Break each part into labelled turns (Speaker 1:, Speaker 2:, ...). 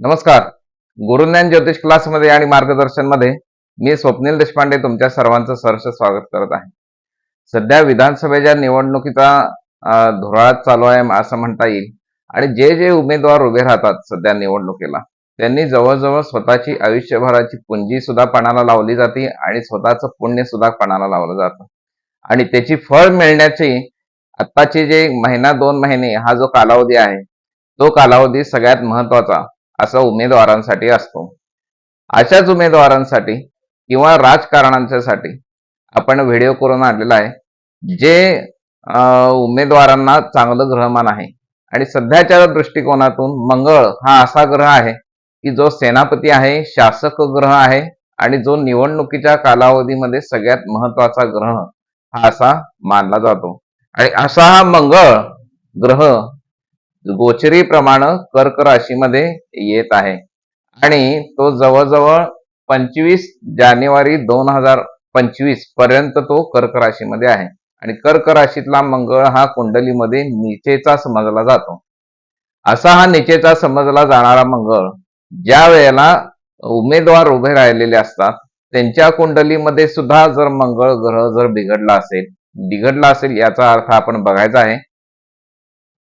Speaker 1: नमस्कार. गुरुज्ञान ज्योतिष क्लासमध्ये आणि मार्गदर्शनमध्ये मी स्वप्नील देशपांडे तुमच्या सर्वांचं सहर्ष स्वागत करत आहे. सध्या विधानसभेच्या निवडणुकीचा धुराळात चालू आहे असं म्हणता येईल. आणि जे जे उमेदवार उभे राहतात सध्या निवडणुकीला त्यांनी जवळजवळ स्वतःची आयुष्यभराची पुंजी सुद्धा पणाला लावली जाते आणि स्वतःचं पुण्य सुद्धा पणाला लावलं जातं. आणि त्याची फळ मिळण्याची आत्ताचे जे महिना दोन महिने हा जो कालावधी आहे तो कालावधी सगळ्यात महत्त्वाचा असा उमेदवारांसाठी असतो. अशाच उमेदवारांसाठी किंवा राजकारणांच्यासाठी आपण व्हिडिओ करून आणलेला आहे जे उमेदवारांना चांगलं ग्रहमान आहे. आणि सध्याच्या दृष्टिकोनातून मंगळ हा असा ग्रह आहे की जो सेनापती आहे शासक ग्रह आहे आणि जो निवडणुकीच्या कालावधीमध्ये सगळ्यात महत्त्वाचा ग्रह हा असा मानला जातो. आणि असा हा मंगळ ग्रह गोचरीप्रमाणे कर्क राशीमध्ये येत आहे. आणि तो जवळजवळ पंचवीस जानेवारी दोन हजार पंचवीसपर्यंत तो कर्क राशीमध्ये आहे. आणि कर्क राशीतला मंगळ हा कुंडलीमध्ये निचेचा समजला जातो. असा हा निचेचा समजला जाणारा मंगळ ज्या वेळेला उमेदवार उभे राहिलेले असतात त्यांच्या कुंडलीमध्ये सुद्धा जर मंगळ ग्रह जर बिघडला असेल बिघडला असेल याचा अर्थ आपण बघायचा आहे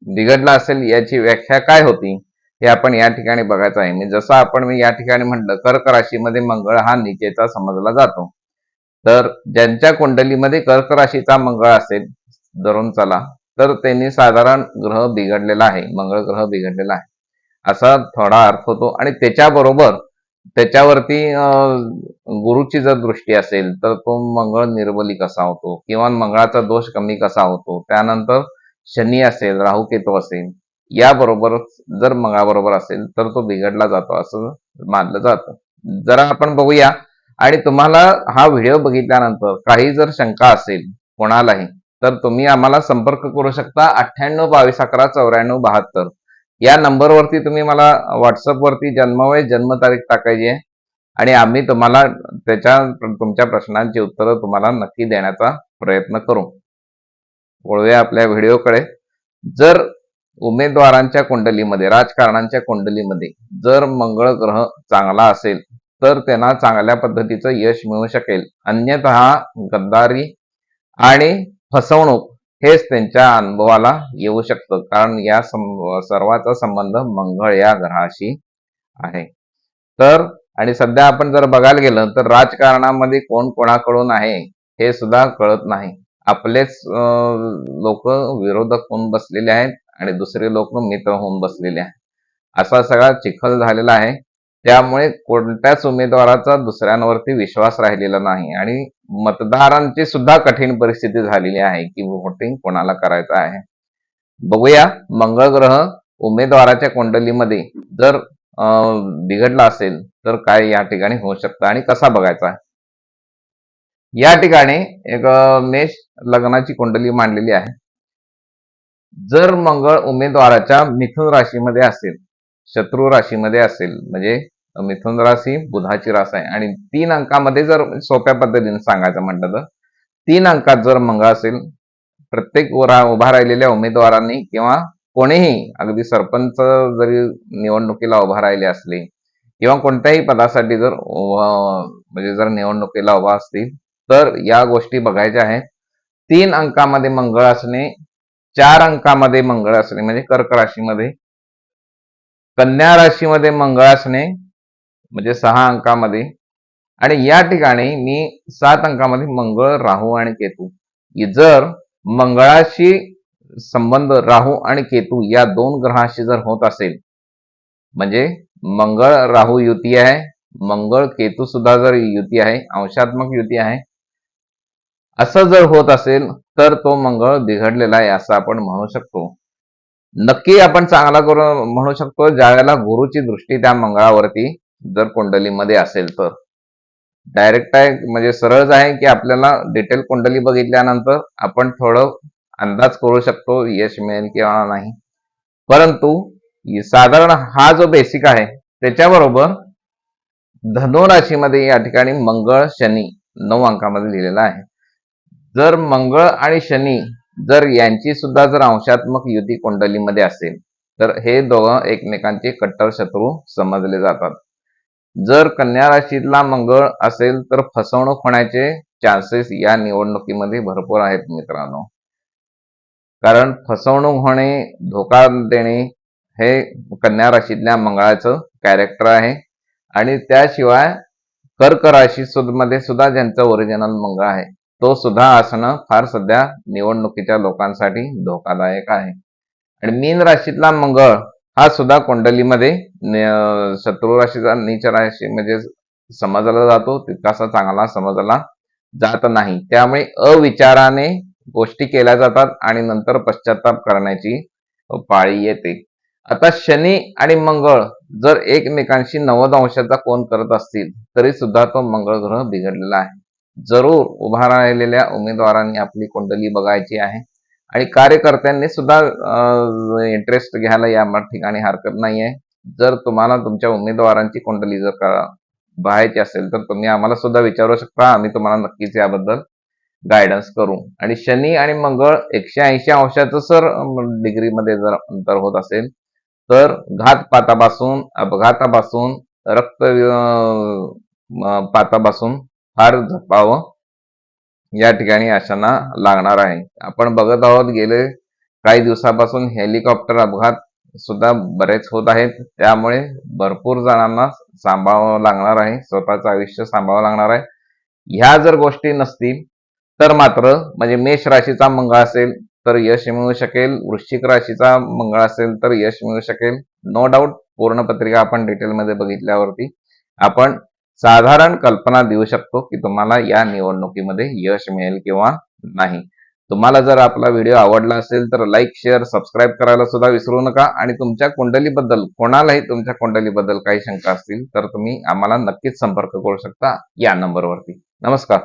Speaker 1: बिघडला असेल याची व्याख्या काय होती हे आपण या ठिकाणी बघायचं आहे. मी जसं आपण मी या ठिकाणी म्हटलं कर्क राशीमध्ये मंगळ हा निचेचा समजला जातो. तर ज्यांच्या कुंडलीमध्ये कर्क राशीचा मंगळ असेल धरून चला. तर त्यांनी साधारण ग्रह बिघडलेला आहे मंगळ ग्रह बिघडलेला आहे. असा थोडा अर्थ होतो. आणि त्याच्याबरोबर त्याच्यावरती गुरुची जर दृष्टी असेल तर तो मंगळ निर्बली कसा होतो? किंवा मंगळाचा दोष कमी कसा होतो? त्यानंतर शनी असेल राहू केतू असेल याबरोबरच जर मंगळाबरोबर असेल तर तो बिघडला जातो असं मानलं जातं. जरा आपण बघूया. आणि तुम्हाला हा व्हिडिओ बघितल्यानंतर काही जर शंका असेल कोणालाही तर तुम्ही आम्हाला संपर्क करू शकता. अठ्ठ्याण्णव बावीस अकरा चौऱ्याण्णव बहात्तर. या नंबरवरती तुम्ही मला व्हॉट्सअपवरती जन्मवय जन्मतारीख टाकायची आहे. आणि आम्ही तुम्हाला त्याच्या तुमच्या प्रश्नांची उत्तरं तुम्हाला नक्की देण्याचा प्रयत्न करू. वळूया आपल्या व्हिडिओकडे. जर उमेदवारांच्या कुंडलीमध्ये राजकारणांच्या कुंडलीमध्ये जर मंगळ ग्रह चांगला असेल तर त्यांना चांगल्या पद्धतीचं यश मिळू शकेल. अन्यथा गद्दारी आणि फसवणूक हेच त्यांच्या अनुभवाला येऊ शकतं. कारण या सर्वाचा संबंध मंगळ या ग्रहाशी आहे. तर आणि सध्या आपण जर बघायला गेलं तर राजकारणामध्ये कोण कोणाकडून आहे हे सुद्धा कळत नाही. आपलेच लोक विरोधक होऊन बसलेले आहेत आणि दुसरे लोक मित्र होऊन बसलेले आहेत. असा सगळा चिखल झालेला आहे. त्यामुळे कोणत्याच उमेदवाराचा दुसऱ्यांवरती विश्वास राहिलेला नाही आणि मतदारांची सुद्धा कठीण परिस्थिती झालेली आहे की व्होटिंग कोणाला करायचं आहे. बघूया मंगळ ग्रह उमेदवाराच्या कुंडलीमध्ये जर अं, बिघडला असेल तर काय या ठिकाणी होऊ शकतं आणि कसा बघायचा आहे? या ठिकाणी एक मेष लग्नाची कुंडली मांडलेली आहे. जर मंगळ उमेदवाराच्या मिथुन राशीमध्ये असेल शत्रू राशीमध्ये असेल म्हणजे मिथुन राशी बुधाची रास आहे. आणि तीन अंकामध्ये जर सोप्या पद्धतीने सांगायचं म्हटलं तर तीन अंकात जर मंगळ असेल प्रत्येक उभा राहिलेल्या उमेदवारांनी किंवा कोणीही अगदी सरपंच जरी निवडणुकीला उभा राहिले असले किंवा कोणत्याही पदासाठी जर म्हणजे जर निवडणुकीला उभा असतील तर या गोष्टी बघायच्या आहेत. तीन अंकामध्ये मंगळ असणे चार अंकामध्ये मंगळ असणे म्हणजे कर्क राशीमध्ये. कन्या राशीमध्ये मंगळ असणे म्हणजे सहा अंकामध्ये. आणि या ठिकाणी मी सात अंकामध्ये मंगळ राहू आणि केतू. जर मंगळाशी संबंध राहू आणि केतू या दोन ग्रहाशी जर होत असेल म्हणजे मंगळ राहू युती आहे मंगळ केतू सुद्धा जर युती आहे अंशात्मक युती आहे असं जर होत असेल तर तो मंगळ बिघडलेला आहे असं आपण म्हणू शकतो. नक्की आपण चांगला करून म्हणू शकतो ज्यावेळेला गुरुची दृष्टी त्या मंगळावरती जर कुंडलीमध्ये असेल तर. डायरेक्ट आहे म्हणजे सरळच आहे की आपल्याला डिटेल कुंडली बघितल्यानंतर आपण थोडं अंदाज करू शकतो यश मिळेल किंवा नाही. परंतु साधारण हा जो बेसिक आहे त्याच्याबरोबर धनुराशीमध्ये या ठिकाणी मंगळ शनी नऊ अंकामध्ये लिहिलेला आहे. जर मंगळ आणि शनी जर यांची सुद्धा जर अंशात्मक युती कुंडलीमध्ये असेल तर हे दोघं एकमेकांचे कट्टर शत्रू समजले जातात. जर कन्या राशीतला मंगळ असेल तर फसवणूक होण्याचे चान्सेस या निवडणुकीमध्ये भरपूर आहेत मित्रांनो. कारण फसवणूक होणे धोका देणे हे कन्या राशीतल्या मंगळाचं कॅरेक्टर आहे. आणि त्याशिवाय कर्क राशी सुद्धा मध्ये सुद्धा ज्यांचं ओरिजिनल मंगळ आहे तो सुद्धा असणं फार सध्या निवडणुकीच्या लोकांसाठी धोकादायक आहे. आणि मीन राशीतला मंगळ हा सुद्धा कुंडलीमध्ये शत्रू राशीचा नीच राशी म्हणजे समजला जातो तितकासा चांगला समजला जात नाही. त्यामुळे अविचाराने गोष्टी केल्या जातात आणि नंतर पश्चाताप करण्याची पाळी येते. आता शनी आणि मंगळ जर एकमेकांशी नव्वद अंशाचा कोण करत असतील तरी सुद्धा तो मंगळ ग्रह बिघडलेला आहे. जरूर उभा राहिलेल्या उमेदवारांनी आपली कुंडली बघायची आहे. आणि कार्यकर्त्यांनी सुद्धा इंटरेस्ट घ्यायला या ठिकाणी हरकत नाहीये. जर तुम्हाला तुमच्या उमेदवारांची कुंडली जर का बघायची असेल तर तुम्ही आम्हाला सुद्धा विचारू शकता. आम्ही तुम्हाला नक्कीच याबद्दल गायडन्स करू. आणि शनी आणि मंगळ एकशे ऐंशी अंशाचं सर डिग्रीमध्ये जर अंतर होत असेल तर घातपातापासून अपघातापासून रक्त पातापासून फार जपावं या ठिकाणी अशांना लागणार आहे. आपण बघत आहोत गेले काही दिवसापासून हेलिकॉप्टर अपघात सुद्धा बरेच होत आहेत. त्यामुळे भरपूर जणांना सांभाळावं लागणार आहे स्वतःचं आयुष्य सांभाळावं लागणार आहे. ह्या जर गोष्टी नसतील तर मात्र म्हणजे मेष राशीचा मंगळ असेल तर यश मिळू शकेल. वृश्चिक राशीचा मंगळ असेल तर यश मिळू शकेल. नो डाऊट पूर्ण पत्रिका आपण डिटेलमध्ये बघितल्यावरती आपण साधारण कल्पना देऊ शकतो की तुम्हाला या निवडणुकीमध्ये यश मिळेल किंवा नाही. तुम्हाला जर आपला व्हिडिओ आवडला असेल तर लाईक शेअर सबस्क्राईब करायला सुद्धा विसरू नका. आणि तुमच्या कुंडलीबद्दल कोणालाही तुमच्या कुंडलीबद्दल काही शंका असतील तर तुम्ही आम्हाला नक्कीच संपर्क करू शकता या नंबरवरती. नमस्कार.